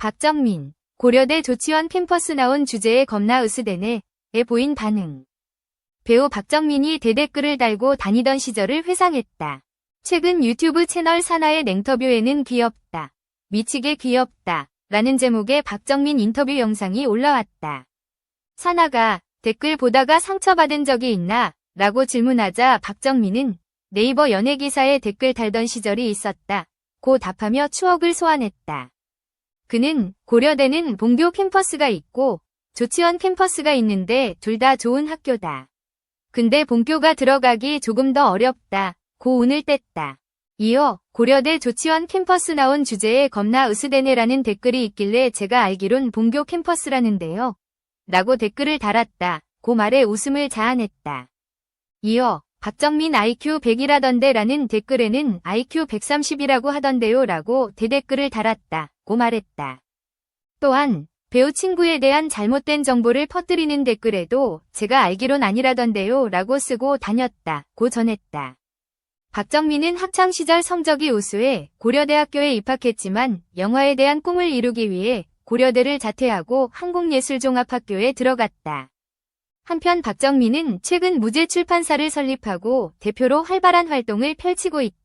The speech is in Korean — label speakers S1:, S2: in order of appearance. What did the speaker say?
S1: 박정민, 고려대 조치원 캠퍼스 나온 주제에 겁나 으스대네, 에 보인 반응. 배우 박정민이 대댓글을 달고 다니던 시절을 회상했다. 최근 유튜브 채널 사나의 냉터뷰에는 귀엽다. 미치게 귀엽다. 라는 제목의 박정민 인터뷰 영상이 올라왔다. 사나가 댓글 보다가 상처받은 적이 있나? 라고 질문하자 박정민은 네이버 연예기사에 댓글 달던 시절이 있었다. 고 답하며 추억을 소환했다. 그는 고려대는 본교 캠퍼스가 있고 조치원 캠퍼스가 있는데 둘 다 좋은 학교다. 근데 본교가 들어가기 조금 더 어렵다. 고 운을 뗐다. 이어 고려대 조치원 캠퍼스 나온 주제에 겁나 으스대네라는 댓글이 있길래 제가 알기론 본교 캠퍼스라는데요. 라고 댓글을 달았다. 고 말에 웃음을 자아냈다. 이어 박정민 IQ 100이라던데 라는 댓글에는 IQ 130이라고 하던데요 라고 대댓글을 달았다. 고 말했다. 또한 배우 친구에 대한 잘못된 정보를 퍼뜨리는 댓글에도 제가 알기론 아니라던데요 라고 쓰고 다녔다. 고 전했다. 박정민은 학창시절 성적이 우수해 고려대학교에 입학했지만 영화에 대한 꿈을 이루기 위해 고려대를 자퇴하고 한국예술종합학교에 들어갔다. 한편 박정민은 최근 무제 출판사를 설립하고 대표로 활발한 활동을 펼치고 있다.